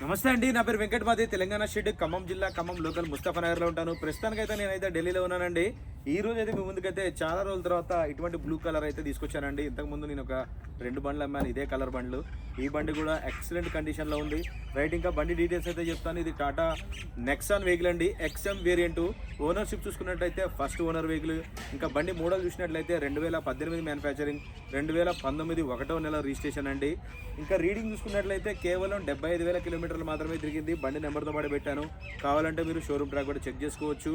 నమస్తే అండి నా పేరు వెంకటమాది తెలంగాణ షెడ్ ఖమ్మం జిల్లా ఖమ్మం లోకల్ ముస్తఫా నగర్లో ఉంటాను. ప్రస్తుతానికైతే నేనైతే ఢిల్లీలో ఉన్నానండి. ఈ రోజు అయితే మీ ముందుకైతే చాలా రోజుల తర్వాత ఇటువంటి బ్లూ కలర్ అయితే తీసుకొచ్చానండి. ఇంతకుముందు నేను ఒక రెండు బండ్లు అమ్మాను ఇదే కలర్ బండ్లు. ఈ బండి కూడా ఎక్సలెంట్ కండిషన్లో ఉంది. రైట్ ఇంకా బండి డీటెయిల్స్ అయితే చెప్తాను. ఇది టాటా నెక్సాన్ వెహికల్ అండి. ఎక్స్ఎం వేరియంట్ ఓనర్షిప్ చూసుకున్నట్టయితే ఫస్ట్ ఓనర్ వెహికల్ ఇంకా బండి మోడల్ చూసినట్లయితే రెండు వేల పద్దెనిమిది మ్యానుఫ్యాక్చరింగ్ రెండు వేల పంతొమ్మిది ఒకటో నెల రిజిస్ట్రేషన్ అండి. ఇంకా రీడింగ్ చూసుకున్నట్లయితే కేవలం డెబ్బై ఐదు వేల కిలోమీటర్లు మాత్రమే తిరిగింది. బండి నెంబర్తో పాటు పెట్టాను. కావాలంటే మీరు షోరూమ్ ట్రాక్ కూడా చెక్ చేసుకోవచ్చు.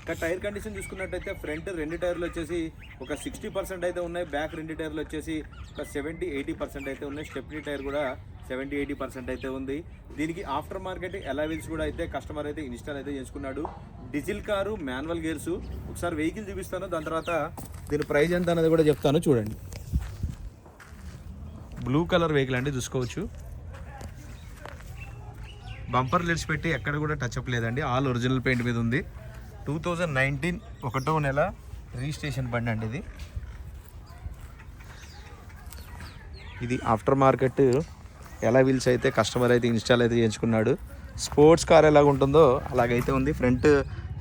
ఇంకా టైర్ కండిషన్ చూసుకున్నట్టయితే ఫ్రంట్ రెండు టైర్లు వచ్చేసి ఒక సిక్స్టీ పర్సెంట్ అయితే ఉన్నాయి. బ్యాక్ రెండు టైర్లు వచ్చేసి ఒక సెవెంటీ ఎయిటీ పర్సెంట్ అయితే ఉన్నాయి. స్టెప్నీ టైర్ కూడా సెవెంటీ ఎయిటీ పర్సెంట్ అయితే ఉంది. దీనికి ఆఫ్టర్ మార్కెట్ ఎలావిల్స్ కూడా అయితే కస్టమర్ అయితే ఇన్స్టాల్ అయితే చేసుకున్నాడు. డీజిల్ కారు మాన్యువల్ గేర్స్ ఒకసారి వెహికల్ చూపిస్తాను. దాని తర్వాత దీని ప్రైస్ ఎంత అనేది కూడా చెప్తాను. చూడండి. బ్లూ కలర్ వెహికల్ అండి చూసుకోవచ్చు. బంపర్ లెడ్స్ పెట్టి ఎక్కడ కూడా టచ్ అప్ లేదండి. ఆల్ ఒరిజినల్ పెయింట్ మీద ఉంది. టూ థౌజండ్ నైన్టీన్ ఒకటో నెల రిజిస్ట్రేషన్ బండి అండి ఇది. ఇది ఆఫ్టర్ మార్కెట్ ఎలా వీల్స్ అయితే కస్టమర్ అయితే ఇన్స్టాల్ అయితే చేయించుకున్నాడు. స్పోర్ట్స్ కార్ ఎలాగ ఉంటుందో అలాగైతే ఉంది. ఫ్రంట్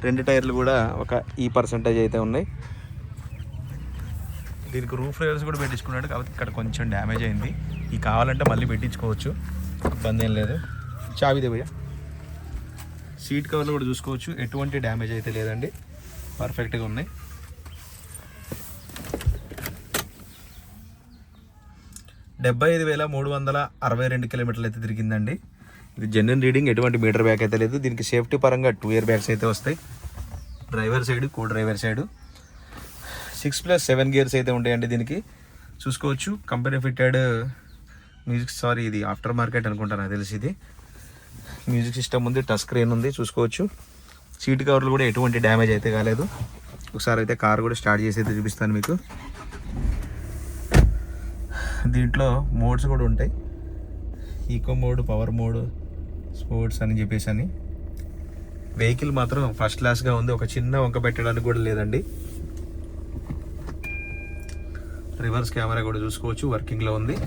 రెండు టైర్లు కూడా ఒక ఈ పర్సంటేజ్ అయితే ఉన్నాయి. దీనికి రూఫ్ రేర్స్ కూడా పెట్టించుకున్నాడు కాబట్టి ఇక్కడ కొంచెం డ్యామేజ్ అయింది. ఈ కావాలంటే మళ్ళీ పెట్టించుకోవచ్చు. ఇబ్బంది ఏం లేదు. చావిదే భయ్య. సీట్ కవర్లు కూడా చూసుకోవచ్చు. ఎటువంటి డ్యామేజ్ అయితే లేదండి. పర్ఫెక్ట్గా ఉన్నాయి. డెబ్బై ఐదు వేల మూడు వందల అరవై రెండు కిలోమీటర్లు అయితే తిరిగిందండి. ఇది జెన్యున్ రీడింగ్ ఎటువంటి మీటర్ బ్యాక్ అయితే లేదు. దీనికి సేఫ్టీ పరంగా టూ ఇయర్ బ్యాగ్స్ అయితే వస్తాయి. Driver side co driver side six plus seven gears అయితే ఉంటాయండి దీనికి. చూసుకోవచ్చు. కంపెనీ ఫిట్టెడ్ మ్యూజిక్ సారీ ఇది ఆఫ్టర్ మార్కెట్ అనుకుంటాను నాకు తెలిసి ఇది. మ్యూజిక్ సిస్టమ్ ఉంది టచ్ స్క్రీన్ ఉంది చూసుకోవచ్చు. సీట్ కవర్లు కూడా ఎటువంటి డ్యామేజ్ అయితే కాలేదు. ఒకసారి అయితే కార్ కూడా స్టార్ట్ చేసి అయితే చూపిస్తాను మీకు. దీంట్లో మోడ్స్ కూడా ఉంటాయి. Eco mode power mode sports అని చెప్పేసి అని. వెహికల్ మాత్రం ఫస్ట్ క్లాస్గా ఉంది. ఒక చిన్న వంక పెట్టడానికి కూడా లేదండి. రివర్స్ కెమెరా కూడా చూసుకోవచ్చు. వర్కింగ్లో ఉంది.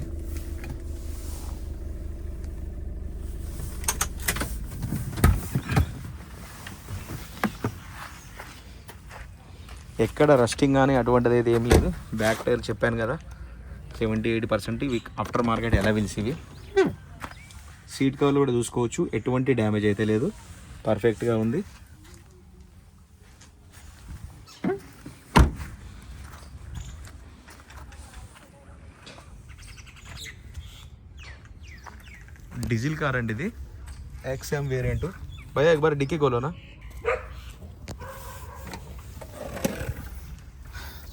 ఎక్కడ రస్టింగ్ కానీ అటువంటిది అయితే ఏం లేదు. బ్యాక్ టైర్ చెప్పాను కదా. సెవెంటీ ఎయిటీ పర్సెంట్ ఇవి ఆఫ్టర్ మార్కెట్ ఎలా ఇవి? సీట్ కవర్లు కూడా చూసుకోవచ్చు. ఎటువంటి డ్యామేజ్ అయితే లేదు. పర్ఫెక్ట్గా ఉంది. డీజిల్ కార్ అండి ఇది. ఎక్స్ఎం వేరియంట్ భయ బార్ డిక్కీ కోలోనా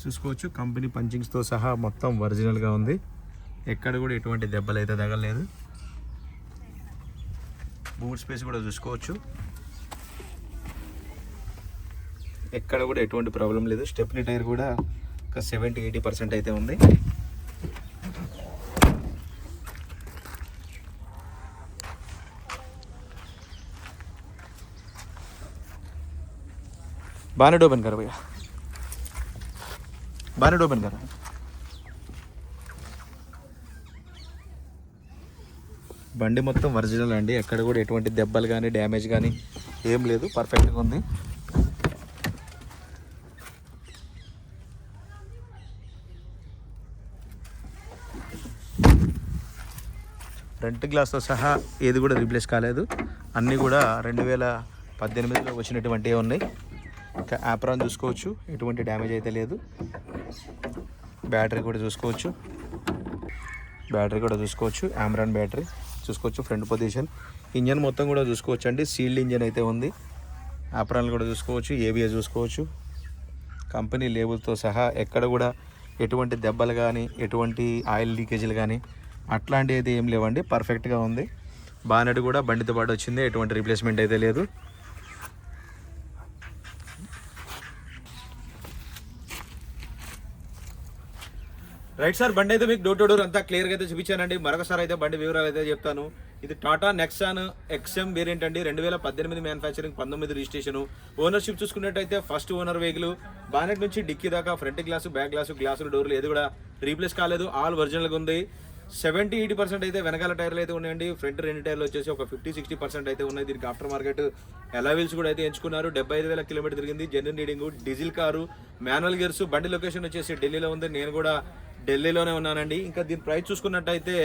చూసుకోవచ్చు. కంపెనీ పంచింగ్స్తో సహా మొత్తం ఒరిజినల్గా ఉంది. ఎక్కడ కూడా ఎటువంటి దెబ్బలు అయితే తగలలేదు. బూట్ స్పేస్ కూడా చూసుకోవచ్చు. ఎక్కడ కూడా ఎటువంటి ప్రాబ్లం లేదు. స్టెప్నీ టైర్ కూడా ఒక సెవెంటీ ఎయిటీ పర్సెంట్ అయితే ఉంది. బాగానే డోపెన్ కరబయ్యా భయ్యా బాగా ఓపెన్ బండి మొత్తం ఒరిజినల్ అండి. ఎక్కడ కూడా ఎటువంటి దెబ్బలు కానీ డ్యామేజ్ కానీ ఏం లేదు. పర్ఫెక్ట్గా ఉంది. ఫ్రంట్ గ్లాస్తో సహా ఏది కూడా రీప్లేస్ కాలేదు. అన్నీ కూడా రెండు వేల పద్దెనిమిదిలో వచ్చినటువంటివి ఉన్నాయి. ఇంకా యాప్రాన్ చూసుకోవచ్చు. ఎటువంటి డ్యామేజ్ అయితే లేదు. బ్యాటరీ కూడా చూసుకోవచ్చు. బ్యాటరీ కూడా చూసుకోవచ్చు. ఆమ్రాన్ బ్యాటరీ చూసుకోవచ్చు. ఫ్రంట్ పొజిషన్ ఇంజన్ మొత్తం కూడా చూసుకోవచ్చు అండి సీల్డ్ ఇంజన్ అయితే ఉంది. ఆప్రాన్లు కూడా చూసుకోవచ్చు. ఏబిఎస్ చూసుకోవచ్చు. కంపెనీ లేబుల్తో సహా ఎక్కడ కూడా ఎటువంటి దెబ్బలు కానీ ఎటువంటి ఆయిల్ లీకేజీలు కానీ అట్లాంటివి అయితే ఏం లేవండి. పర్ఫెక్ట్గా ఉంది. బానెట్ కూడా బండితో పాటు వచ్చింది. ఎటువంటి రీప్లేస్మెంట్ అయితే లేదు. రైట్ సార్ బండి అయితే మీకు డోర్ టు డోర్ అంతా క్లియర్గా అయితే చూపించానండి. మరొకసారి అయితే బండి వివరాలు అయితే చెప్తాను. ఇది టాటా నెక్సాన్ ఎక్స్ఎం వేరియంట్ అండి. రెండు వేల పద్దెనిమిది మ్యానుఫ్యాక్చరింగ్ పంతొమ్మిది రిజిస్ట్రేషన్. ఓనర్షిప్ చూసుకున్నట్టయితే ఫస్ట్ ఓనర్ వెహికల్. బానెట్ నుంచి డిక్కీ దాకా ఫ్రంట్ గ్లాసు బ్యాక్ గ్లాసు గ్లాసులు డోర్లు ఏది కూడా రీప్లేస్ కాలేదు. ఆల్ ఒరిజినల్గా ఉంది. సెవెంటీ ఎయిటీ పర్సెంట్ అయితే వెనకాల టైర్లు అయితే ఉన్నాయండి. ఫ్రంట్ రెండు టైర్లు వచ్చేసి ఒక ఫిఫ్టీ సిక్స్టీ పర్సెంట్ అయితే ఉన్నాయి. దీనికి ఆఫ్టర్ మార్కెట్ ఎలావిల్స్ కూడా అయితే ఎంచుకున్నారు. డెబ్బై ఐదు వేల కిలోమీటర్ తిరిగింది. General reading diesel car manual gears. బండి లొకేషన్ వచ్చేసి ఢిల్లీలో ఉంది. నేను కూడా ఢిల్లీలోనే ఉన్నానండి. ఇంకా దీని ప్రైస్ చూసుకున్నట్టయితే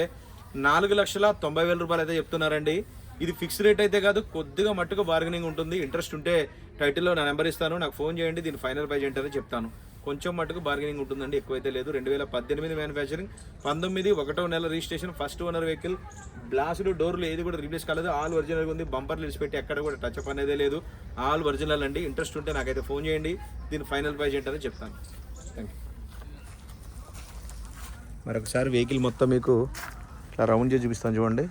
నాలుగు లక్షల తొంభై వేల రూపాయలు అయితే చెప్తున్నారండి. ఇది ఫిక్స్ రేట్ అయితే కాదు కొద్దిగా మట్టుకు బార్గెనింగ్ ఉంటుంది. ఇంట్రెస్ట్ ఉంటే టైటిల్లో నా నెంబర్ ఇస్తాను. నాకు ఫోన్ చేయండి దీని ఫైనల్ ప్రైజ్ ఏంటని చెప్తాను. కొంచెం మటుకు బార్గెనింగ్ ఉంటుందండి ఎక్కువైతే లేదు. రెండు వేల పద్దెనిమిది మ్యానుఫ్యాక్చరింగ్ పంతొమ్మిది ఒకటో నెల రిజిస్ట్రేషన్ ఫస్ట్ ఓనర్ వెహికల్ బ్లాసులు డోర్లు ఏది కూడా రీప్లేస్ కాలేదు. ఆల్ ఒరిజినల్ ఉంది బంపర్లు పెట్టి ఎక్కడ కూడా టచ్ అప్ అనేది లేదు. ఆల్ ఒరిజినల్ అండి. ఇంట్రెస్ట్ ఉంటే నాకైతే ఫోన్ చేయండి దీని ఫైనల్ ప్రైజ్ ఏంటని చెప్తాను. థ్యాంక్ యూ మరొకసారి వెహికల్ మొత్తం మీకు ఇట్లా రౌండ్ చేసి చూపిస్తాను చూడండి.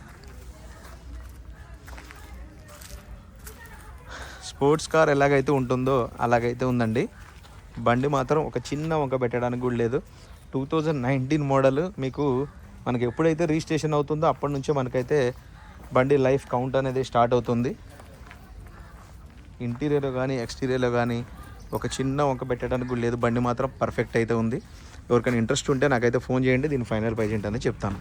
స్పోర్ట్స్ కార్ ఎలాగైతే ఉంటుందో అలాగైతే ఉందండి. బండి మాత్రం ఒక చిన్న వంక పెట్టడానికి కూడా లేదు. టూ థౌజండ్ నైన్టీన్ మోడల్ మీకు మనకి ఎప్పుడైతే రిజిస్ట్రేషన్ అవుతుందో అప్పటి నుంచే మనకైతే బండి లైఫ్ కౌంట్ అనేది స్టార్ట్ అవుతుంది. ఇంటీరియర్లో కానీ ఎక్స్టీరియర్లో కానీ ఒక చిన్న వంక పెట్టడానికి కూడా లేదు. బండి మాత్రం పర్ఫెక్ట్ అయితే ఉంది. ఎవరికైనా ఇంట్రెస్ట్ ఉంటే నాకైతే ఫోన్ చేయండి దీని ఫైనల్ ప్రైజ్ ఏంటని చెప్తాను.